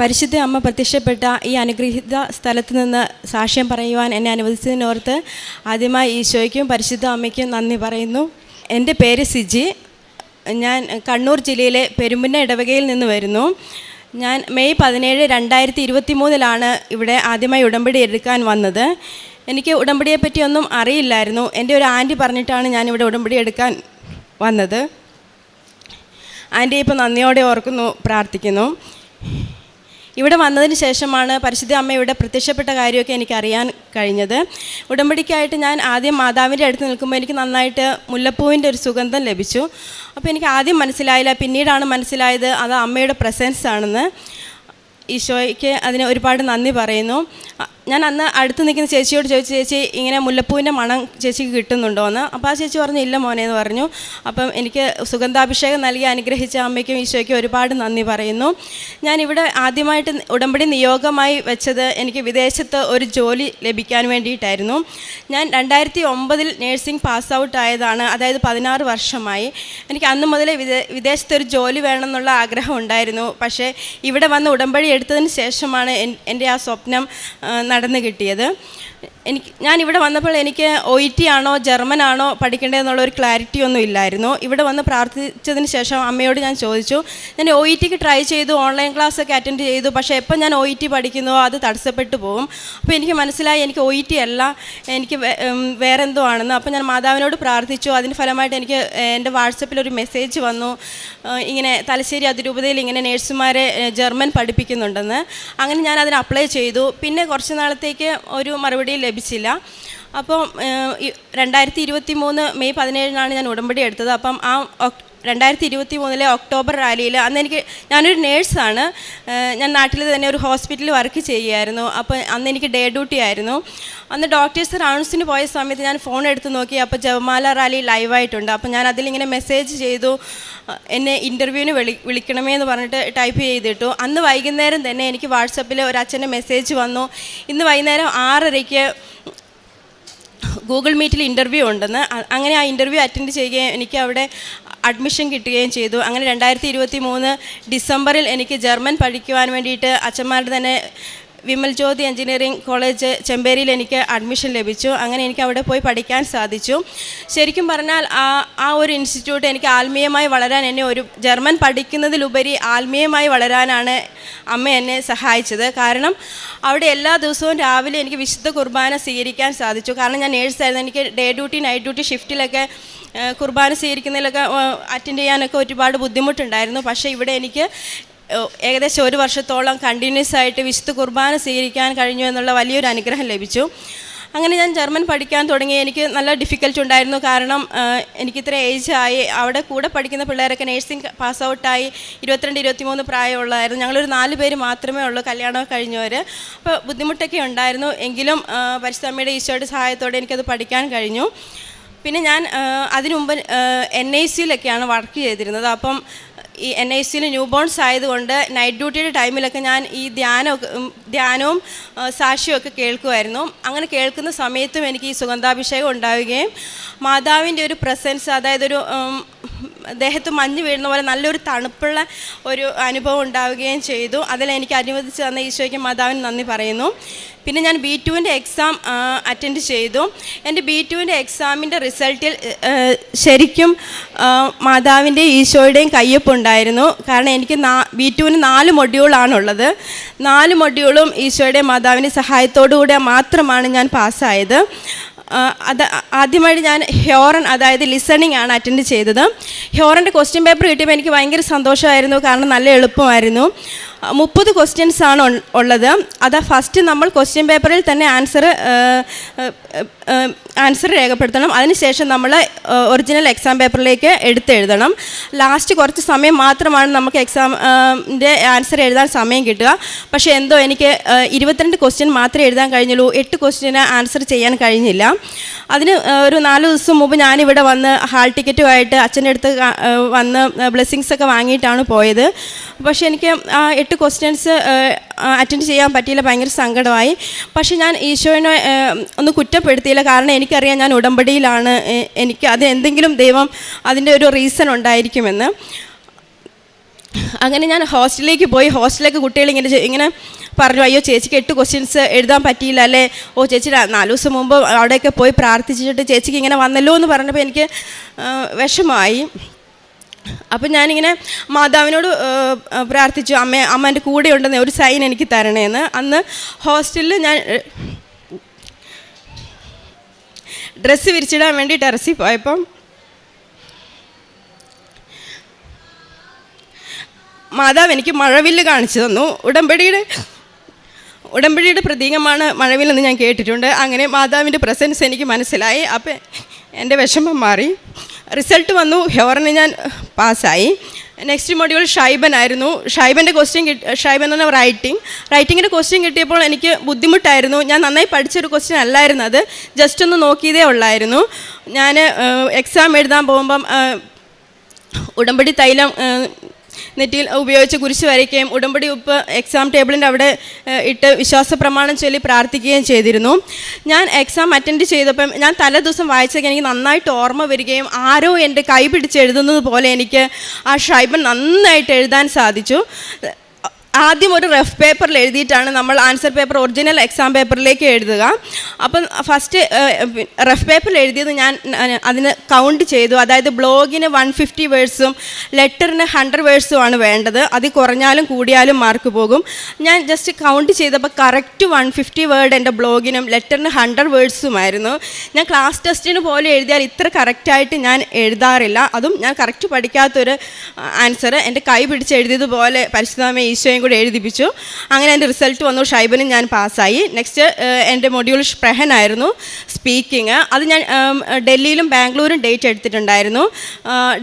പരിശുദ്ധ അമ്മ പ്രത്യക്ഷപ്പെട്ട ഈ അനുഗ്രഹീത സ്ഥലത്ത് നിന്ന് സാക്ഷ്യം പറയുവാൻ എന്നെ അനുവദിച്ചതിനോർത്ത് ആദ്യമായി ഈശോയ്ക്കും പരിശുദ്ധ അമ്മയ്ക്കും നന്ദി പറയുന്നു. എന്റെ പേര് സിജി. ഞാൻ കണ്ണൂർ ജില്ലയിലെ പെരുമ്പുന്ന ഇടവകയിൽ നിന്ന് വരുന്നു. ഞാൻ മെയ് പതിനേഴ് രണ്ടായിരത്തി ഇരുപത്തി മൂന്നിലാണ് ഇവിടെ ആദ്യമായി ഉടമ്പടി എടുക്കാൻ വന്നത്. എനിക്ക് ഉടമ്പടിയെ പറ്റിയൊന്നും അറിയില്ലായിരുന്നു. എന്റെ ഒരു ആന്റി പറഞ്ഞിട്ടാണ് ഞാൻ ഇവിടെ ഉടമ്പടി എടുക്കാൻ വന്നത്. ആന്റി ഇപ്പോൾ നന്ദിയോടെ ഓർക്കുന്നു പ്രാർത്ഥിക്കുന്നു. ഇവിടെ വന്നതിന് ശേഷമാണ് പരിശുദ്ധ അമ്മ ഇവിടെ പ്രത്യക്ഷപ്പെട്ട കാര്യമൊക്കെ എനിക്ക് അറിയാൻ കഴിഞ്ഞത്. ഉടമ്പടിക്കായിട്ട് ഞാൻ ആദ്യം മാതാവിന്റെ അടുത്ത് നിൽക്കുമ്പോൾ എനിക്ക് നന്നായിട്ട് മുല്ലപ്പൂവിന്റെ ഒരു സുഗന്ധം ലഭിച്ചു. അപ്പോൾ എനിക്ക് ആദ്യം മനസ്സിലായില്ല പിന്നീടാണ് മനസ്സിലായത് അത് അമ്മയുടെ പ്രസൻസ് ആണെന്ന്. ഈശോയ്ക്ക് അതിന് ഒരുപാട് നന്ദി പറയുന്നു. ഞാൻ അന്ന് അടുത്ത് നിൽക്കുന്ന ചേച്ചിയോട് ചോദിച്ചു ചേച്ചി ഇങ്ങനെ മുല്ലപ്പൂവിന്റെ മണം ചേച്ചിക്ക് കിട്ടുന്നുണ്ടോ എന്ന്? അപ്പോൾ ആ ചേച്ചി പറഞ്ഞു ഇല്ല മോനെ എന്ന് പറഞ്ഞു. അപ്പം എനിക്ക് സുഗന്ധാഭിഷേകം നൽകി അനുഗ്രഹിച്ച അമ്മയ്ക്കും ഈശോയ്ക്കും ഒരുപാട് നന്ദി പറയുന്നു. ഞാൻ ഇവിടെ ആദ്യമായിട്ട് ഉടമ്പടി നിയോഗമായി വെച്ചത് എനിക്ക് വിദേശത്ത് ഒരു ജോലി ലഭിക്കാൻ വേണ്ടിയിട്ടായിരുന്നു. ഞാൻ രണ്ടായിരത്തി ഒമ്പതിൽ നേഴ്സിംഗ് പാസ് ഔട്ട് ആയതാണ് അതായത് പതിനാറ് വർഷമായി. എനിക്ക് അന്ന് മുതലേ വിദേ വിദേശത്ത് ഒരു ജോലി വേണമെന്നുള്ള ആഗ്രഹം ഉണ്ടായിരുന്നു. പക്ഷേ ഇവിടെ വന്ന് ഉടമ്പടി എടുത്തതിന് ശേഷമാണ് എന്റെ ആ സ്വപ്നം നടന്നു കിട്ടിയത്. എനിക്ക് ഞാൻ ഇവിടെ വന്നപ്പോൾ എനിക്ക് ഒ ഇ ടി ആണോ ജർമ്മൻ ആണോ പഠിക്കേണ്ടതെന്നുള്ള ഒരു ക്ലാരിറ്റി ഒന്നും ഇല്ലായിരുന്നു. ഇവിടെ വന്ന് പ്രാർത്ഥിച്ചതിന് ശേഷം അമ്മയോട് ഞാൻ ചോദിച്ചു ഞാൻ ഒ ഇ ടിക്ക് ട്രൈ ചെയ്തു ഓൺലൈൻ ക്ലാസ് ഒക്കെ അറ്റൻഡ് ചെയ്തു പക്ഷേ എപ്പോൾ ഞാൻ ഒ ഇ ടി പഠിക്കുന്നോ അത് തടസ്സപ്പെട്ടു പോകും അപ്പോൾ എനിക്ക് മനസ്സിലായി എനിക്ക് ഒ ഇ ടി അല്ല എനിക്ക് വേറെ എന്തോ ആണെന്ന്. അപ്പോൾ ഞാൻ മാതാവിനോട് പ്രാർത്ഥിച്ചു. അതിന് ഫലമായിട്ട് എനിക്ക് എന്റെ വാട്സപ്പിൽ ഒരു മെസ്സേജ് വന്നു. ഇങ്ങനെ തലശ്ശേരി അതിരൂപതയിൽ ഇങ്ങനെ നേഴ്സുമാരെ ജർമ്മൻ പഠിപ്പിക്കുന്നുണ്ടെന്ന്. അങ്ങനെ ഞാൻ അതിന് അപ്ലൈ ചെയ്തു. പിന്നെ കുറച്ച് നാളത്തേക്ക് ഒരു മറുപടിയും ലഭിച്ചില്ല. അപ്പം രണ്ടായിരത്തി ഇരുപത്തി മൂന്ന് മെയ് പതിനേഴിനാണ് ഞാൻ ഉടമ്പടി എടുത്തത്. അപ്പം ആ രണ്ടായിരത്തി ഇരുപത്തി മൂന്നിലെ ഒക്ടോബർ റാലിയിൽ അന്ന് എനിക്ക് ഞാനൊരു നേഴ്സാണ്. ഞാൻ നാട്ടിൽ തന്നെ ഒരു ഹോസ്പിറ്റലിൽ വർക്ക് ചെയ്യുമായിരുന്നു അപ്പോൾ അന്ന് എനിക്ക് ഡേ ഡ്യൂട്ടി ആയിരുന്നു. അന്ന് ഡോക്ടേഴ്സ് റൗണ്ട്സിന് പോയ സമയത്ത് ഞാൻ ഫോൺ എടുത്ത് നോക്കി. അപ്പോൾ ജവമാല റാലി ലൈവായിട്ടുണ്ട്. അപ്പോൾ ഞാൻ അതിലിങ്ങനെ മെസ്സേജ് ചെയ്തു. എന്നെ ഇന്റർവ്യൂവിന് വിളി വിളിക്കണമേ എന്ന് പറഞ്ഞിട്ട് ടൈപ്പ് ചെയ്തിട്ടു. അന്ന് വൈകുന്നേരം തന്നെ എനിക്ക് വാട്സപ്പിൽ ഒരു അച്ഛന്റെ മെസ്സേജ് വന്നു. ഇന്ന് വൈകുന്നേരം ആറരയ്ക്ക് ഗൂഗിൾ മീറ്റിൽ ഇന്റർവ്യൂ ഉണ്ടെന്ന്. അങ്ങനെ ആ ഇന്റർവ്യൂ അറ്റൻഡ് ചെയ്യുകയും എനിക്ക് അവിടെ അഡ്മിഷൻ കിട്ടുകയും ചെയ്തു. അങ്ങനെ രണ്ടായിരത്തി ഇരുപത്തി മൂന്ന് ഡിസംബറിൽ എനിക്ക് ജർമ്മൻ പഠിക്കുവാൻ വേണ്ടിയിട്ട് അച്ഛന്മാരുടെ തന്നെ വിമൽ ജ്യോതി എഞ്ചിനീയറിംഗ് കോളേജ് ചെമ്പേരിയിൽ എനിക്ക് അഡ്മിഷൻ ലഭിച്ചു. അങ്ങനെ എനിക്ക് അവിടെ പോയി പഠിക്കാൻ സാധിച്ചു. ശരിക്കും പറഞ്ഞാൽ ആ ആ ഒരു ഇൻസ്റ്റിറ്റ്യൂട്ട് എനിക്ക് ആത്മീയമായി വളരാൻ എന്നെ ഒരു ജർമ്മൻ പഠിക്കുന്നതിലുപരി ആത്മീയമായി വളരാനാണ് അമ്മ എന്നെ സഹായിച്ചത്. കാരണം അവിടെ എല്ലാ ദിവസവും രാവിലെ എനിക്ക് വിശുദ്ധ കുർബാന സ്വീകരിക്കാൻ സാധിച്ചു. കാരണം ഞാൻ നേഴ്സായിരുന്നു. എനിക്ക് ഡേ ഡ്യൂട്ടി നൈറ്റ് ഡ്യൂട്ടി ഷിഫ്റ്റിലൊക്കെ കുർബാന സ്വീകരിക്കുന്നതിലൊക്കെ അറ്റൻഡ് ചെയ്യാനൊക്കെ ഒരുപാട് ബുദ്ധിമുട്ടുണ്ടായിരുന്നു. പക്ഷേ ഇവിടെ എനിക്ക് ഏകദേശം ഒരു വർഷത്തോളം കണ്ടിന്യൂസ് ആയിട്ട് വിശുദ്ധ കുർബാന സ്വീകരിക്കാൻ കഴിഞ്ഞു എന്നുള്ള വലിയൊരു അനുഗ്രഹം ലഭിച്ചു. അങ്ങനെ ഞാൻ ജർമ്മൻ പഠിക്കാൻ തുടങ്ങി. എനിക്ക് നല്ല ഡിഫിക്കൽട്ട് ഉണ്ടായിരുന്നു. കാരണം എനിക്ക് ഇത്ര ഏജ് ആയി. അവിടെ കൂടെ പഠിക്കുന്ന പിള്ളേരൊക്കെ നേഴ്സിംഗ് പാസ് ഔട്ടായി ഇരുപത്തിരണ്ട് ഇരുപത്തിമൂന്ന് പ്രായമുള്ളതായിരുന്നു. ഞങ്ങളൊരു നാല് പേര് മാത്രമേ ഉള്ളൂ. കല്യാണം കഴിഞ്ഞവർ അപ്പോൾ ബുദ്ധിമുട്ടൊക്കെ ഉണ്ടായിരുന്നു. എങ്കിലും പരിശ്രമയുടെ ഈശോയുടെ സഹായത്തോടെ എനിക്കത് പഠിക്കാൻ കഴിഞ്ഞു. പിന്നെ ഞാൻ അതിനുമുമ്പ് അതിനു മുമ്പ് എൻ ഐ സിയിലൊക്കെയാണ് വർക്ക് ചെയ്തിരുന്നത്. അപ്പം ഈ എൻ ഐ സിയിൽ ന്യൂ ബോൺസ് ആയതുകൊണ്ട് നൈറ്റ് ഡ്യൂട്ടിയുടെ ടൈമിലൊക്കെ ഞാൻ ഈ ധ്യാനമൊക്കെ ധ്യാനവും ഒക്കെ കേൾക്കുമായിരുന്നു. അങ്ങനെ കേൾക്കുന്ന സമയത്തും എനിക്ക് ഈ സുഗന്ധാഭിഷേകം ഉണ്ടാവുകയും മാതാവിന്റെ ഒരു പ്രസൻസ് അതായത് ഒരു ദേഹത്ത് മഞ്ഞ് വീഴുന്ന പോലെ നല്ലൊരു തണുപ്പുള്ള ഒരു അനുഭവം ഉണ്ടാവുകയും ചെയ്തു. അതിൽ എനിക്ക് അനുവദിച്ച് തന്ന ഈശോയ്ക്ക് മാതാവിന് നന്ദി പറയുന്നു. പിന്നെ ഞാൻ ബി ടുവിന്റെ എക്സാം അറ്റൻഡ് ചെയ്തു. എന്റെ ബി ടുവിന്റെ എക്സാമിന്റെ റിസൾട്ടിൽ ശരിക്കും മാതാവിന്റെയും ഈശോയുടെയും കയ്യൊപ്പുണ്ടായിരുന്നു കാരണം എനിക്ക് നാ ബി ടുവിന് നാല് മൊഡ്യൂളാണുള്ളത് നാല് മൊഡ്യൂളും ഈശോയുടെ മാതാവിന്റെ സഹായത്തോടു കൂടെ മാത്രമാണ് ഞാൻ പാസ്സായത്. അത് ആദ്യമായിട്ട് ഞാൻ ഹ്യോറൻ അതായത് ലിസണിങ് ആണ് അറ്റൻഡ് ചെയ്തത്. ഹ്യോറന്റെ ക്വസ്റ്റ്യൻ പേപ്പർ കിട്ടിയപ്പോൾ എനിക്ക് ഭയങ്കര സന്തോഷമായിരുന്നു. കാരണം നല്ല എളുപ്പമായിരുന്നു. മുപ്പത് ക്വസ്റ്റ്യൻസ് ആണ് ഉള്ളത്. അതാ ഫസ്റ്റ് നമ്മൾ ക്വസ്റ്റ്യൻ പേപ്പറിൽ തന്നെ ആൻസർ ആൻസർ രേഖപ്പെടുത്തണം. അതിനുശേഷം നമ്മൾ ഒറിജിനൽ എക്സാം പേപ്പറിലേക്ക് എടുത്തെഴുതണം ലാസ്റ്റ് കുറച്ച് സമയം മാത്രമാണ് നമുക്ക് എക്സാമിന്റെ ആൻസർ എഴുതാൻ സമയം കിട്ടുക. പക്ഷേ എന്തോ എനിക്ക് ഇരുപത്തിരണ്ട് ക്വസ്റ്റ്യൻ മാത്രമേ എഴുതാൻ കഴിഞ്ഞുള്ളൂ. എട്ട് ക്വസ്റ്റ്യന് ആൻസർ ചെയ്യാൻ കഴിഞ്ഞില്ല. അതിന് ഒരു നാല് ദിവസം മുമ്പ് ഞാനിവിടെ വന്ന് ഹാൾ ടിക്കറ്റുമായിട്ട് അച്ഛന്റെ അടുത്ത് വന്ന് ബ്ലെസ്സിങ്സ് ഒക്കെ വാങ്ങിയിട്ടാണ് പോയത്. പക്ഷേ എനിക്ക് എട്ട് ക്വസ്റ്റ്യൻസ് അറ്റൻഡ് ചെയ്യാൻ പറ്റിയില്ല. ഭയങ്കര സങ്കടമായി. പക്ഷേ ഞാൻ ഈശോയിനെ ഒന്ന് കുറ്റപ്പെടുത്തിയില്ല. കാരണം എനിക്കറിയാം ഞാൻ ഉടമ്പടിയിലാണ്. എനിക്ക് അത് എന്തെങ്കിലും ദൈവം അതിന്റെ ഒരു റീസൺ ഉണ്ടായിരിക്കുമെന്ന്. അങ്ങനെ ഞാൻ ഹോസ്റ്റലിലേക്ക് പോയി. ഹോസ്റ്റലിലേക്ക് കുട്ടികൾ ഇങ്ങനെ ഇങ്ങനെ പറഞ്ഞു അയ്യോ ചേച്ചിക്ക് എട്ട് ക്വസ്റ്റ്യൻസ് എഴുതാൻ പറ്റിയില്ല അല്ലേ? ഓ ചേച്ചി നാല് ദിവസം മുമ്പ് അവിടെയൊക്കെ പോയി പ്രാർത്ഥിച്ചിട്ട് ചേച്ചിക്ക് ഇങ്ങനെ വന്നല്ലോ എന്ന് പറഞ്ഞപ്പോൾ എനിക്ക് വിഷമായി അപ്പം ഞാനിങ്ങനെ മാതാവിനോട് പ്രാർത്ഥിച്ചു അമ്മ അമ്മ എന്റെ കൂടെ ഉണ്ടെന്ന് ഒരു സൈൻ എനിക്ക് തരണേന്ന്. അന്ന് ഹോസ്റ്റലിൽ ഞാൻ ഡ്രസ്സ് വിരിച്ചിടാൻ വേണ്ടി ടെറസിൽ പോയപ്പം മാതാവ് എനിക്ക് മഴവില്ല് കാണിച്ചു തന്നു. ഉടമ്പടിയുടെ ഉടമ്പടിയുടെ പ്രതീകമാണ് മഴവില്ലെന്ന് ഞാൻ കേട്ടിട്ടുണ്ട്. അങ്ങനെ മാതാവിന്റെ പ്രസൻസ് എനിക്ക് മനസ്സിലായി. അപ്പം എന്റെ വിഷമം മാറി. റിസൾട്ട് വന്നു. ഹെവറിന് ഞാൻ പാസ്സായി നെക്സ്റ്റ് മൊഡ്യൂൾ ഷൈബൻ ആയിരുന്നു. ഷൈബന്റെ ക്വസ്റ്റ്യൻ കിട്ടി ഷൈബൻ എന്ന് റൈറ്റിംഗ് റൈറ്റിങ്ങിന്റെ ക്വസ്റ്റ്യൻ കിട്ടിയപ്പോൾ എനിക്ക് ബുദ്ധിമുട്ടായിരുന്നു. ഞാൻ നന്നായി പഠിച്ചൊരു ക്വസ്റ്റ്യൻ അല്ലായിരുന്നു അത്. ജസ്റ്റ് ഒന്ന് നോക്കിയതേ ഉള്ളായിരുന്നു. ഞാൻ എക്സാം എഴുതാൻ പോകുമ്പം ഉടമ്പടി തൈലം നെറ്റിയിൽ ഉപയോഗിച്ച് കുരിശ് വരയ്ക്കുകയും ഉടമ്പടി ഉപ്പ് എക്സാം ടേബിളിന്റെ അവിടെ ഇട്ട് വിശ്വാസ പ്രമാണം ചൊല്ലി പ്രാർത്ഥിക്കുകയും ചെയ്തിരുന്നു. ഞാൻ എക്സാം അറ്റൻഡ് ചെയ്തപ്പം ഞാൻ തലേ ദിവസം വായിച്ചൊക്കെ എനിക്ക് നന്നായിട്ട് ഓർമ്മ വരികയും ആരോ എന്റെ കൈ പിടിച്ച് എഴുതുന്നത് പോലെ എനിക്ക് ആ ഷൈബൻ നന്നായിട്ട് എഴുതാൻ സാധിച്ചു. ആദ്യം ഒരു റഫ് പേപ്പറിൽ എഴുതിയിട്ടാണ് നമ്മൾ ആൻസർ പേപ്പർ ഒറിജിനൽ എക്സാം പേപ്പറിലേക്ക് എഴുതുക. അപ്പം ഫസ്റ്റ് റഫ് പേപ്പറിൽ എഴുതിയത് ഞാൻ അതിന് കൗണ്ട് ചെയ്തു. അതായത് ബ്ലോഗിന് വൺ ഫിഫ്റ്റി വേഴ്സും ലെറ്ററിന് ഹൺഡ്രഡ് വേഴ്സും ആണ് വേണ്ടത്. അത് കുറഞ്ഞാലും കൂടിയാലും മാർക്ക് പോകും. ഞാൻ ജസ്റ്റ് കൗണ്ട് ചെയ്തപ്പോൾ കറക്റ്റ് വൺ ഫിഫ്റ്റി വേർഡ് എന്റെ ബ്ലോഗിനും ലെറ്ററിന് ഹൺഡ്രഡ് വേഴ്സുമായിരുന്നു ഞാൻ ക്ലാസ് ടെസ്റ്റിന് പോലെ എഴുതിയാൽ ഇത്ര കറക്റ്റായിട്ട് ഞാൻ എഴുതാറില്ല. അതും ഞാൻ കറക്റ്റ് പഠിക്കാത്തൊരു ആൻസർ എന്റെ കൈ പിടിച്ച് എഴുതിയതുപോലെ പരിശുദ്ധമായ ഈശോയും കൂടെ എഴുതിപ്പിച്ചു. അങ്ങനെ എന്റെ റിസൾട്ട് വന്നു. ഷൈബനും ഞാൻ പാസ്സായി. നെക്സ്റ്റ് എന്റെ മൊഡ്യൂൾ സ്പ്രഹനായിരുന്നു സ്പീക്കിംഗ് അത് ഞാൻ ഡൽഹിയിലും ബാംഗ്ലൂരും ഡേറ്റ് എടുത്തിട്ടുണ്ടായിരുന്നു.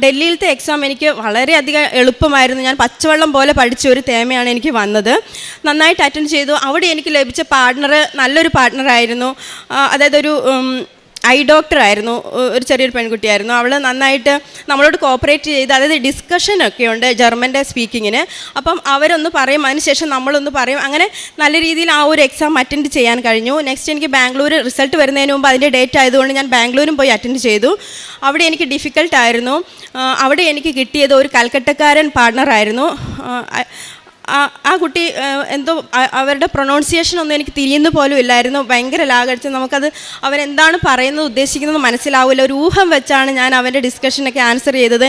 ഡൽഹിയിലത്തെ എക്സാം എനിക്ക് വളരെയധികം എളുപ്പമായിരുന്നു. ഞാൻ പച്ചവെള്ളം പോലെ പഠിച്ച ഒരു തേമയാണ് എനിക്ക് വന്നത്. നന്നായിട്ട് അറ്റൻഡ് ചെയ്തു. അവിടെ എനിക്ക് ലഭിച്ച പാർട്ട്ണർ നല്ലൊരു പാർട്ട്ണറായിരുന്നു അതായത് ഒരു ഐ ഡോക്ടർ ആയിരുന്നു ഒരു ചെറിയൊരു പെൺകുട്ടിയായിരുന്നു. അവൾ നന്നായിട്ട് നമ്മളോട് കോപ്പറേറ്റ് ചെയ്ത് അതായത് ഡിസ്കഷനൊക്കെ ഉണ്ട് ജർമ്മന്റെ സ്പീക്കിങ്ങിന് അപ്പം അവരൊന്ന് പറയും അതിനുശേഷം നമ്മളൊന്ന് പറയും. അങ്ങനെ നല്ല രീതിയിൽ ആ ഒരു എക്സാം അറ്റൻഡ് ചെയ്യാൻ കഴിഞ്ഞു. നെക്സ്റ്റ് എനിക്ക് ബാംഗ്ലൂർ റിസൾട്ട് വരുന്നതിന് മുമ്പ് അതിന്റെ ഡേറ്റ് ആയതുകൊണ്ട് ഞാൻ ബാംഗ്ലൂരും പോയി അറ്റൻഡ് ചെയ്തു. അവിടെ എനിക്ക് ഡിഫിക്കൽട്ടായിരുന്നു അവിടെ എനിക്ക് കിട്ടിയത് ഒരു കൽക്കട്ടക്കാരൻ പാർട്ണറായിരുന്നു ആ കുട്ടി എന്തോ അവരുടെ പ്രൊണൗൺസിയേഷൻ ഒന്നും എനിക്ക് തിരിയുന്ന പോലും ഇല്ലായിരുന്നു. ഭയങ്കര ലാഗടിച്ച് നമുക്കത് അവരെന്താണ് പറയുന്നത് ഉദ്ദേശിക്കുന്നത് മനസ്സിലാവില്ല. ഒരു ഊഹം വെച്ചാണ് ഞാൻ അവന്റെ ഡിസ്കഷനൊക്കെ ആൻസർ ചെയ്തത്.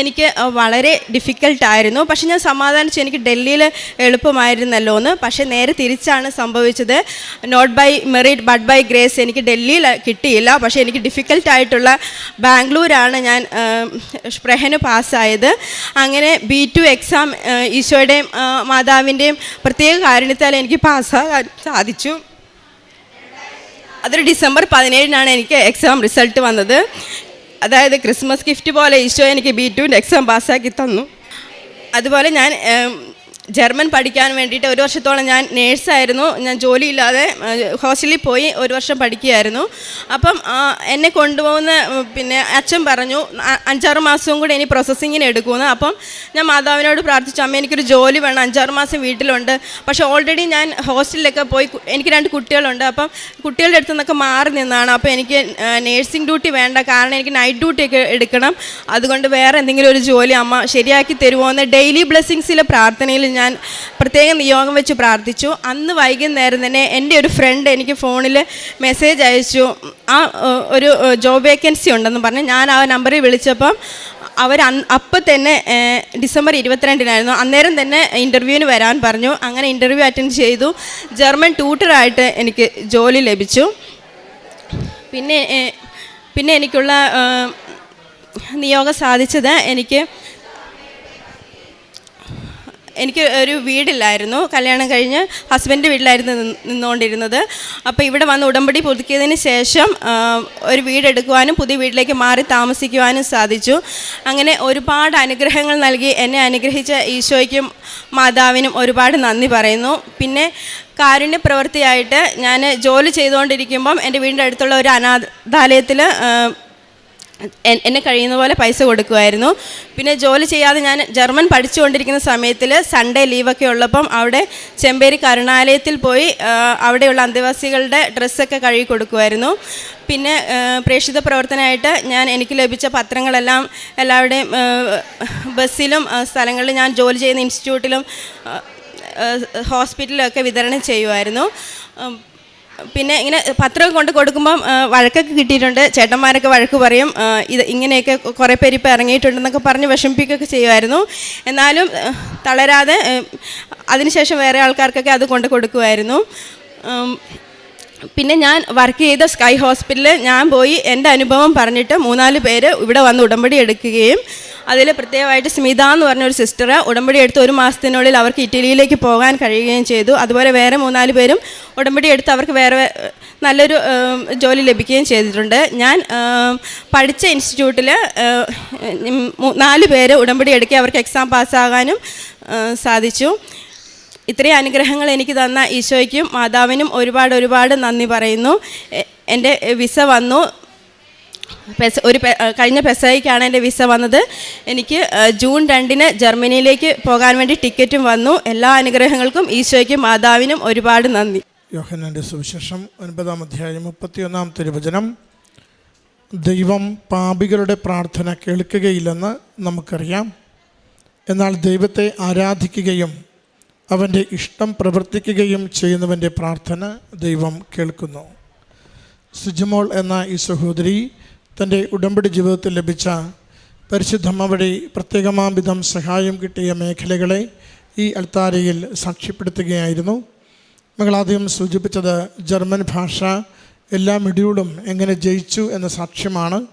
എനിക്ക് വളരെ ഡിഫിക്കൽട്ടായിരുന്നു പക്ഷേ ഞാൻ സമാധാനിച്ചു. എനിക്ക് ഡൽഹിയിൽ എളുപ്പമായിരുന്നല്ലോ എന്ന്. പക്ഷേ നേരെ തിരിച്ചാണ് സംഭവിച്ചത്. Not by merit but by grace എനിക്ക് ഡൽഹിയിൽ കിട്ടിയില്ല. പക്ഷേ എനിക്ക് ഡിഫിക്കൽട്ടായിട്ടുള്ള ബാംഗ്ലൂരാണ് ഞാൻ സ്പ്രഹന് പാസ്സായത് അങ്ങനെ ബി ടു എക്സാം ഈശോയുടെയും മാതാവിന്റെയും പ്രത്യേക കാരണത്താൽ എനിക്ക് പാസ്സാകാൻ സാധിച്ചു. അതൊരു ഡിസംബർ പതിനേഴിനാണ് എനിക്ക് എക്സാം റിസൾട്ട് വന്നത്. അതായത് ക്രിസ്മസ് ഗിഫ്റ്റ് പോലെ ഈശോ എനിക്ക് ബി ടുവിന്റെ എക്സാം പാസ്സാക്കി തന്നു. അതുപോലെ ഞാൻ ജർമ്മൻ പഠിക്കാൻ വേണ്ടിയിട്ട് ഒരു വർഷത്തോളം ഞാൻ നേഴ്സായിരുന്നു. ഞാൻ ജോലിയില്ലാതെ ഹോസ്റ്റലിൽ പോയി ഒരു വർഷം പഠിക്കുകയായിരുന്നു. അപ്പം എന്നെ കൊണ്ടുപോകുന്ന പിന്നെ അച്ഛൻ പറഞ്ഞു അഞ്ചാറ് മാസവും കൂടി ഇനി പ്രോസസ്സിങ്ങിന് എടുക്കുമെന്ന് അപ്പം ഞാൻ മാതാവിനോട് പ്രാർത്ഥിച്ചു അമ്മ എനിക്കൊരു ജോലി വേണം അഞ്ചാറ് മാസം വീട്ടിലുണ്ട്. പക്ഷേ ഓൾറെഡി ഞാൻ ഹോസ്റ്റലിലൊക്കെ പോയി എനിക്ക് രണ്ട് കുട്ടികളുണ്ട്. അപ്പം കുട്ടികളുടെ അടുത്ത് നിന്നൊക്കെ മാറി നിന്നാണ്. അപ്പോൾ എനിക്ക് നേഴ്സിംഗ് ഡ്യൂട്ടി വേണ്ട. കാരണം എനിക്ക് നൈറ്റ് ഡ്യൂട്ടി ഒക്കെ എടുക്കണം. അതുകൊണ്ട് വേറെ എന്തെങ്കിലും ഒരു ജോലി അമ്മ ശരിയാക്കി തരുമോ എന്ന് ഡെയിലി ബ്ലെസ്സിങ്സിലെ പ്രാർത്ഥനയിൽ ഞാൻ പ്രത്യേകം നിയോഗം വെച്ച് പ്രാർത്ഥിച്ചു. അന്ന് വൈകുന്നേരം തന്നെ എന്റെ ഒരു ഫ്രണ്ട് എനിക്ക് ഫോണിൽ മെസ്സേജ് അയച്ചു. ആ ഒരു ജോബ് വേക്കൻസി ഉണ്ടെന്ന് പറഞ്ഞ്. ഞാൻ ആ നമ്പറിൽ വിളിച്ചപ്പം അവർ അപ്പം തന്നെ ഡിസംബർ ഇരുപത്തിരണ്ടിനായിരുന്നു. അന്നേരം തന്നെ ഇന്റർവ്യൂവിന് വരാൻ പറഞ്ഞു. അങ്ങനെ ഇന്റർവ്യൂ അറ്റൻഡ് ചെയ്തു. ജർമ്മൻ ട്യൂട്ടറായിട്ട് എനിക്ക് ജോലി ലഭിച്ചു. പിന്നെ പിന്നെ എനിക്കുള്ള നിയോഗം സാധിച്ചത് എനിക്ക് എനിക്ക് ഒരു വീടില്ലായിരുന്നു. കല്യാണം കഴിഞ്ഞ് ഹസ്ബൻഡ് വീട്ടിലായിരുന്നു നിന്നുകൊണ്ടിരുന്നത്. അപ്പോൾ ഇവിടെ വന്ന് ഉടമ്പടി പുതുക്കിയതിന് ശേഷം ഒരു വീടെടുക്കുവാനും പുതിയ വീട്ടിലേക്ക് മാറി താമസിക്കുവാനും സാധിച്ചു. അങ്ങനെ ഒരുപാട് അനുഗ്രഹങ്ങൾ നൽകി. എന്നെ അനുഗ്രഹിച്ച ഈശോയ്ക്കും മാതാവിനും ഒരുപാട് നന്ദി പറയുന്നു. പിന്നെ കാരുണ്യ പ്രവൃത്തിയായിട്ട് ഞാൻ ജോലി ചെയ്തുകൊണ്ടിരിക്കുമ്പം എന്റെ വീടിന്റെ അടുത്തുള്ള ഒരു അനാഥാലയത്തിൽ എന്നെ കഴിയുന്ന പോലെ പൈസ കൊടുക്കുമായിരുന്നു പിന്നെ ജോലി ചെയ്യാതെ ഞാൻ ജർമ്മൻ പഠിച്ചുകൊണ്ടിരിക്കുന്ന സമയത്തിൽ സൺഡേ ലീവൊക്കെ ഉള്ളപ്പം അവിടെ ചെമ്പേരി കരുണാലയത്തിൽ പോയി അവിടെയുള്ള അന്തേവാസികളുടെ ഡ്രസ്സൊക്കെ കഴുകി കൊടുക്കുമായിരുന്നു പിന്നെ പ്രേക്ഷിത പ്രവർത്തനമായിട്ട് ഞാൻ എനിക്ക് ലഭിച്ച പത്രങ്ങളെല്ലാം എല്ലാവരുടെയും ബസ്സിലും സ്ഥലങ്ങളിൽ ഞാൻ ജോലി ചെയ്യുന്ന ഇൻസ്റ്റിറ്റ്യൂട്ടിലും ഹോസ്പിറ്റലിലൊക്കെ വിതരണം ചെയ്യുമായിരുന്നു പിന്നെ ഇങ്ങനെ പത്രം കൊണ്ട് കൊടുക്കുമ്പം വഴക്കൊക്കെ കിട്ടിയിട്ടുണ്ട്. ചേട്ടന്മാരൊക്കെ വഴക്ക് പറയും. ഇത് ഇങ്ങനെയൊക്കെ കുറേ പേര് ഇപ്പോൾ ഇറങ്ങിയിട്ടുണ്ടെന്നൊക്കെ പറഞ്ഞ് വിഷമിപ്പിക്കുകയൊക്കെ ചെയ്യുമായിരുന്നു. എന്നാലും തളരാതെ അതിനുശേഷം വേറെ ആൾക്കാർക്കൊക്കെ അത് കൊണ്ട് കൊടുക്കുമായിരുന്നു. പിന്നെ ഞാൻ വർക്ക് ചെയ്ത സ്കൈ ഹോസ്പിറ്റലിൽ ഞാൻ പോയി എന്റെ അനുഭവം പറഞ്ഞിട്ട് മൂന്നാൽ പേര് ഇവിടെ വന്ന് ഉടമ്പടി എടുക്കുകയും അതിൽ പ്രത്യേകമായിട്ട് സ്മിത എന്ന് പറഞ്ഞൊരു സിസ്റ്റർ ഉടമ്പടി എടുത്ത് ഒരു മാസത്തിനുള്ളിൽ അവർക്ക് ഇറ്റലിയിലേക്ക് പോകാൻ കഴിയുകയും ചെയ്തു. അതുപോലെ വേറെ മൂന്നാൽ പേരും ഉടമ്പടി എടുത്ത് അവർക്ക് വേറെ നല്ലൊരു ജോലി ലഭിക്കുകയും ചെയ്തിട്ടുണ്ട്. ഞാൻ പഠിച്ച ഇൻസ്റ്റിറ്റ്യൂട്ടിൽ നാല് പേര് ഉടമ്പടി എടുക്കുക അവർക്ക് എക്സാം പാസ്സാകാനും സാധിച്ചു. ഇത്രയും അനുഗ്രഹങ്ങൾ എനിക്ക് തന്ന ഈശോയ്ക്കും മാതാവിനും ഒരുപാട് ഒരുപാട് നന്ദി പറയുന്നു. എന്റെ വിസ വന്നു. പെസ ഒരു കഴിഞ്ഞ പെസയ്ക്കാണ് എന്റെ വിസ വന്നത്. എനിക്ക് ജൂൺ രണ്ടിന് ജർമ്മനിയിലേക്ക് പോകാൻ വേണ്ടി ടിക്കറ്റും വന്നു. എല്ലാ അനുഗ്രഹങ്ങൾക്കും ഈശോയ്ക്കും മാതാവിനും ഒരുപാട് നന്ദി. യോഹനന്റെ സുവിശേഷം ഒൻപതാം അധ്യായം മുപ്പത്തിയൊന്നാം തിരുവചനം. ദൈവം പാപികളുടെ പ്രാർത്ഥന കേൾക്കുകയില്ലെന്ന് നമുക്കറിയാം. എന്നാൽ ദൈവത്തെ ആരാധിക്കുകയും അവന്റെ ഇഷ്ടം പ്രവർത്തിക്കുകയും ചെയ്യുന്നവന്റെ പ്രാർത്ഥന ദൈവം കേൾക്കുന്നു. സുജിമോൾ എന്ന ഈ സഹോദരി തന്റെ ഉടമ്പടി ജീവിതത്തിൽ ലഭിച്ച പരിശുദ്ധമ്മ വഴി പ്രത്യേകമാവിധം സഹായം കിട്ടിയ മേഖലകളെ ഈ അൾത്താരയിൽ സാക്ഷ്യപ്പെടുത്തുകയായിരുന്നു. മകൾ ആദ്യം സൂചിപ്പിച്ചത് ജർമ്മൻ ഭാഷ എല്ലാ മിഡ്യൂളും എങ്ങനെ ജയിച്ചു എന്ന സാക്ഷ്യമാണ്.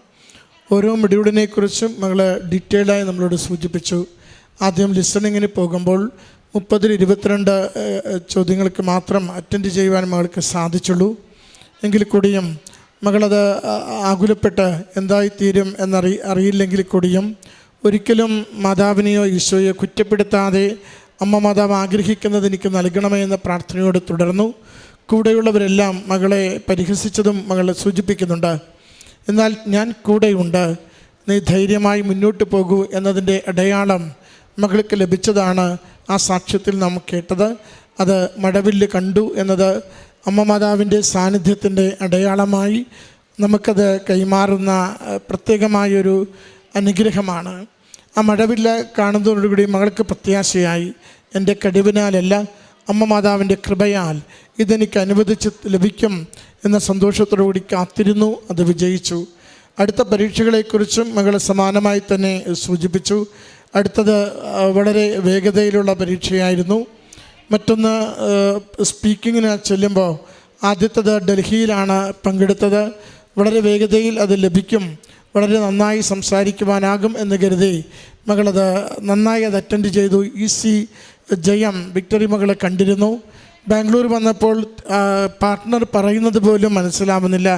ഓരോ മിഡ്യൂളിനെക്കുറിച്ചും മകൾ ഡീറ്റെയിൽഡായി നമ്മളോട് സൂചിപ്പിച്ചു. ആദ്യം ലിസണിങ്ങിന് പോകുമ്പോൾ മുപ്പതിൽ ഇരുപത്തിരണ്ട് ചോദ്യങ്ങൾക്ക് മാത്രം അറ്റൻഡ് ചെയ്യുവാൻ മകൾക്ക് സാധിച്ചുള്ളൂ. എങ്കിൽ കൂടിയും മകളത് ആകുലപ്പെട്ട് എന്തായിത്തീരും എന്നറി അറിയില്ലെങ്കിൽ കൂടിയും ഒരിക്കലും മാതാവിനെയോ ഈശോയോ കുറ്റപ്പെടുത്താതെ അമ്മ മാതാവ് ആഗ്രഹിക്കുന്നത് എനിക്ക് നൽകണമേ എന്ന പ്രാർത്ഥനയോട് തുടർന്നു. കൂടെയുള്ളവരെല്ലാം മകളെ പരിഹസിച്ചതും മകളെ സൂചിപ്പിക്കുന്നുണ്ട്. എന്നാൽ ഞാൻ കൂടെയുണ്ട്. നീ ധൈര്യമായി മുന്നോട്ട് പോകൂ എന്നതിന്റെ അടയാളം മകൾക്ക് ലഭിച്ചതാണ് ആ സാക്ഷ്യത്തിൽ നാം കേട്ടത്. അത് മടവില്ല് കണ്ടു എന്നത് അമ്മ മാതാവിന്റെ സാന്നിധ്യത്തിന്റെ അടയാളമായി നമുക്കത് കൈമാറുന്ന പ്രത്യേകമായൊരു അനുഗ്രഹമാണ്. ആ മഴവില്ല കാണുന്നതോടുകൂടി മകൾക്ക് പ്രത്യാശയായി. എന്റെ കഴിവിനാലല്ല അമ്മ മാതാവിന്റെ കൃപയാൽ ഇതെനിക്ക് അനുവദിച്ച് ലഭിക്കും എന്ന സന്തോഷത്തോടുകൂടി കാത്തിരുന്നു അത് വിജയിച്ചു. അടുത്ത പരീക്ഷകളെക്കുറിച്ചും മകൾ സമാനമായി തന്നെ സൂചിപ്പിച്ചു. അടുത്തത് വളരെ വേഗതയിലുള്ള പരീക്ഷയായിരുന്നു. മറ്റൊന്ന് സ്പീക്കിങ്ങിന് ചെല്ലുമ്പോൾ ആദ്യത്തത് ഡൽഹിയിലാണ് പങ്കെടുത്തത്. വളരെ വേഗതയിൽ അത് ലഭിക്കും. വളരെ നന്നായി സംസാരിക്കുവാനാകും എന്ന് കരുതി മകളത് നന്നായി അത് അറ്റൻഡ് ചെയ്തു. ഈസി ജയം വിക്ടറി മകളെ കണ്ടിരുന്നു. ബാംഗ്ലൂർ വന്നപ്പോൾ പാർട്ട്ണർ പറയുന്നത് പോലും മനസ്സിലാവുന്നില്ല.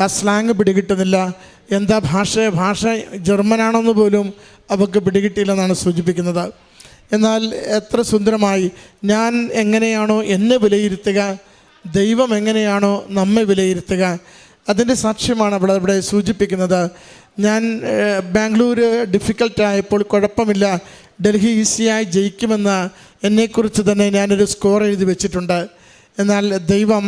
ആ സ്ലാങ് പിടികിട്ടുന്നില്ല. എന്താ ഭാഷ? ഭാഷ ജർമ്മനാണെന്ന് പോലും അവർക്ക് പിടികിട്ടിയില്ലെന്നാണ് സൂചിപ്പിക്കുന്നത്. എന്നാൽ എത്ര സുന്ദരമായി ഞാൻ എങ്ങനെയാണോ എന്നെ വിലയിരുത്തുക ദൈവം എങ്ങനെയാണോ നമ്മെ വിലയിരുത്തുക അതിന്റെ സാക്ഷ്യമാണ് അവിടെ ഇവിടെ സൂചിപ്പിക്കുന്നത്. ഞാൻ ബാംഗ്ലൂർ ഡിഫിക്കൽട്ടായപ്പോൾ കുഴപ്പമില്ല. ഡൽഹി ഈസിയായി ജയിക്കുമെന്ന് എന്നെക്കുറിച്ച് തന്നെ ഞാനൊരു സ്കോർ എഴുതി വെച്ചിട്ടുണ്ട്. എന്നാൽ ദൈവം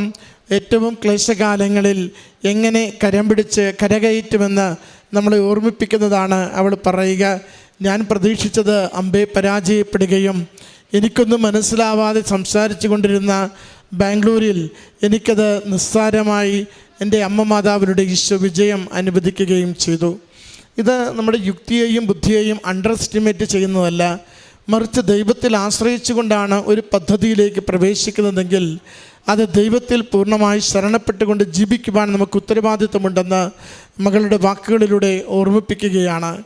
ഏറ്റവും ക്ലേശകാലങ്ങളിൽ എങ്ങനെ കരം പിടിച്ച് കരകയറ്റുമെന്ന് നമ്മളെ ഓർമ്മിപ്പിക്കുന്നതാണ്. അവൾ പറയുക ഞാൻ പ്രതീക്ഷിച്ചത് അമ്പെ പരാജയപ്പെടുകയും എനിക്കൊന്നും മനസ്സിലാവാതെ സംസാരിച്ചു കൊണ്ടിരുന്ന ബാംഗ്ലൂരിൽ എനിക്കത് നിസ്സാരമായി എന്റെ അമ്മ മാതാവിനുടെ ഈശോ വിജയം അനുവദിക്കുകയും ചെയ്തു. ഇത് നമ്മുടെ യുക്തിയെയും ബുദ്ധിയെയും അണ്ടർ എസ്റ്റിമേറ്റ് ചെയ്യുന്നതല്ല. മറിച്ച് ദൈവത്തിൽ ആശ്രയിച്ചുകൊണ്ടാണ് ഒരു പദ്ധതിയിലേക്ക് പ്രവേശിക്കുന്നതെങ്കിൽ അത് ദൈവത്തിൽ പൂർണമായി ശരണപ്പെട്ടുകൊണ്ട് ജീവിക്കുവാൻ നമുക്ക് ഉത്തരവാദിത്വമുണ്ടെന്ന് മകളുടെ വാക്കുകളിലൂടെ ഓർമ്മിപ്പിക്കുകയാണ്.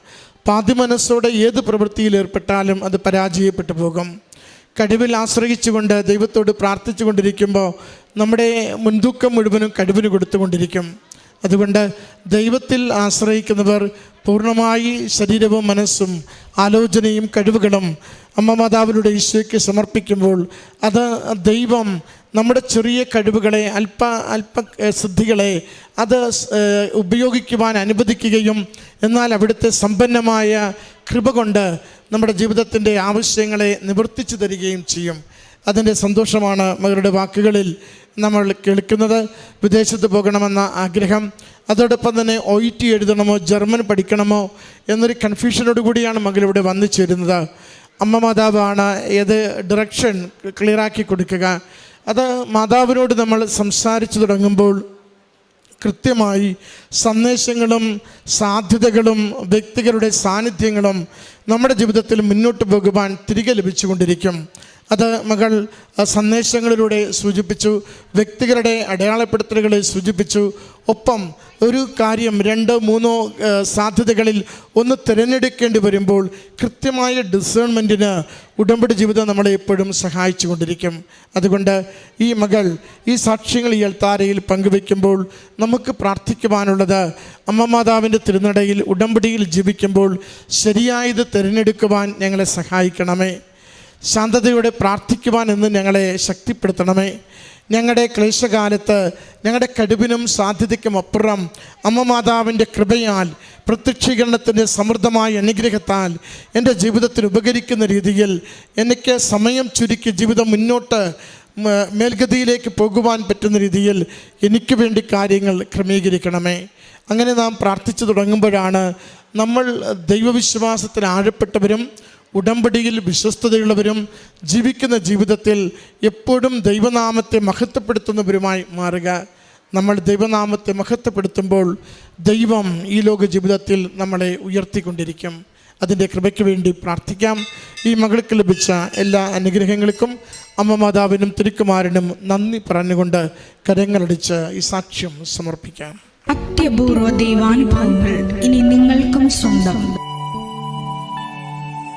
പാതിമനസ്സോടെ ഏത് പ്രവൃത്തിയിൽ ഏർപ്പെട്ടാലും അത് പരാജയപ്പെട്ടു പോകും. കഴിവിൽ ആശ്രയിച്ചുകൊണ്ട് ദൈവത്തോട് പ്രാർത്ഥിച്ചു കൊണ്ടിരിക്കുമ്പോൾ നമ്മുടെ മുൻതൂക്കം മുഴുവനും കഴിവിന് കൊടുത്തുകൊണ്ടിരിക്കും. അതുകൊണ്ട് ദൈവത്തിൽ ആശ്രയിക്കുന്നവർ പൂർണമായി ശരീരവും മനസ്സും ആലോചനയും കഴിവുകളും അമ്മ മാതാവിലൂടെ ഈശോയ്ക്ക് സമർപ്പിക്കുമ്പോൾ അത് ദൈവം നമ്മുടെ ചെറിയ കഴിവുകളെ അല്പ അല്പ സിദ്ധികളെ അത് ഉപയോഗിക്കുവാൻ അനുവദിക്കുകയും എന്നാൽ അവിടുത്തെ സമ്പന്നമായ കൃപ കൊണ്ട് നമ്മുടെ ജീവിതത്തിന്റെ ആവശ്യങ്ങളെ നിവർത്തിച്ചു തരികയും ചെയ്യും. അതിന്റെ സന്തോഷമാണ് മകളുടെ വാക്കുകളിൽ നമ്മൾ കേൾക്കുന്നത്. വിദേശത്ത് പോകണമെന്ന ആഗ്രഹം അതോടൊപ്പം തന്നെ ഒ ഇ ടി എഴുതണമോ ജർമ്മൻ പഠിക്കണമോ എന്നൊരു കൺഫ്യൂഷനോട് കൂടിയാണ് മകളിവിടെ വന്നു ചേരുന്നത്. അമ്മ മാതാവാണ് ഏത് ഡിറക്ഷൻ ക്ലിയറാക്കി കൊടുക്കുക. അത് മാതാവിനോട് നമ്മൾ സംസാരിച്ചു തുടങ്ങുമ്പോൾ കൃത്യമായി സന്ദേശങ്ങളും സാധ്യതകളും വ്യക്തികളുടെ സാന്നിധ്യങ്ങളും നമ്മുടെ ജീവിതത്തിൽ മുന്നോട്ട് പോകുവാൻ തിരികെ ലഭിച്ചുകൊണ്ടിരിക്കും. അത് മകൾ സന്ദേശങ്ങളിലൂടെ സൂചിപ്പിച്ചു വ്യക്തികളുടെ അടയാളപ്പെടുത്തലുകളെ സൂചിപ്പിച്ചു. ഒപ്പം ഒരു കാര്യം രണ്ടോ മൂന്നോ സാധ്യതകളിൽ ഒന്ന് തിരഞ്ഞെടുക്കേണ്ടി വരുമ്പോൾ കൃത്യമായ ഡിസേൺമെന്റിന് ഉടമ്പടി ജീവിതം നമ്മളെ എപ്പോഴും സഹായിച്ചു കൊണ്ടിരിക്കും അതുകൊണ്ട് ഈ മകൾ ഈ സാക്ഷ്യങ്ങൾ ഈ അൾത്താരയിൽ പങ്കുവെക്കുമ്പോൾ നമുക്ക് പ്രാർത്ഥിക്കുവാനുള്ളത് അമ്മ മാതാവിന്റെ തിരുനടയിൽ ഉടമ്പടിയിൽ ജീവിക്കുമ്പോൾ ശരിയായത് തിരഞ്ഞെടുക്കുവാൻ ഞങ്ങളെ സഹായിക്കണമേ. ശാന്തതയോടെ പ്രാർത്ഥിക്കുവാൻ എന്ന് ഞങ്ങളെ ശക്തിപ്പെടുത്തണമേ. ഞങ്ങളുടെ ക്ലേശകാലത്ത് ഞങ്ങളുടെ കടുവിനും സാധ്യതയ്ക്കും അപ്പുറം അമ്മ മാതാവിന്റെ കൃപയാൽ പ്രത്യക്ഷീകരണത്തിന്റെ സമൃദ്ധമായ അനുഗ്രഹത്താൽ എന്റെ ജീവിതത്തിൽ ഉപകരിക്കുന്ന രീതിയിൽ എനിക്ക് സമയം ചുരുക്കി ജീവിതം മുന്നോട്ട് മേൽഗതിയിലേക്ക് പോകുവാൻ പറ്റുന്ന രീതിയിൽ എനിക്ക് വേണ്ടി കാര്യങ്ങൾ ക്രമീകരിക്കണമേ. അങ്ങനെ നാം പ്രാർത്ഥിച്ചു തുടങ്ങുമ്പോഴാണ് നമ്മൾ ദൈവവിശ്വാസത്തിൽ ആഴപ്പെട്ടവരും ഉടമ്പടിയിൽ വിശ്വസ്തതയുള്ളവരും ജീവിക്കുന്ന ജീവിതത്തിൽ എപ്പോഴും ദൈവനാമത്തെ മഹത്വപ്പെടുത്തുന്നവരുമായി മാറുക. നമ്മൾ ദൈവനാമത്തെ മഹത്വപ്പെടുത്തുമ്പോൾ ദൈവം ഈ ലോക ജീവിതത്തിൽ നമ്മളെ ഉയർത്തിക്കൊണ്ടിരിക്കും. അതിന്റെ കൃപയ്ക്ക് വേണ്ടി പ്രാർത്ഥിക്കാം. ഈ മകൾക്ക് ലഭിച്ച എല്ലാ അനുഗ്രഹങ്ങൾക്കും അമ്മ മാതാവിനും തിരുക്കുമാരനും നന്ദി പറഞ്ഞുകൊണ്ട് കരങ്ങളടിച്ച് ഈ സാക്ഷ്യം സമർപ്പിക്കാം. അത്യപൂർവ ദൈവാനുഭവങ്ങൾ ഇനി നിങ്ങൾക്കും സ്വന്തം.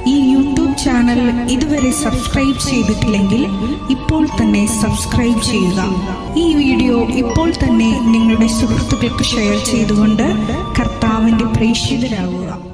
ഈ യൂട്യൂബ് ചാനൽ ഇതുവരെ സബ്സ്ക്രൈബ് ചെയ്തിട്ടില്ലെങ്കിൽ ഇപ്പോൾ തന്നെ സബ്സ്ക്രൈബ് ചെയ്യുക. ഈ വീഡിയോ ഇപ്പോൾ തന്നെ നിങ്ങളുടെ സുഹൃത്തുക്കൾക്ക് ഷെയർ ചെയ്തുകൊണ്ട് കർത്താവിന്റെ പ്രേക്ഷിതരാകുക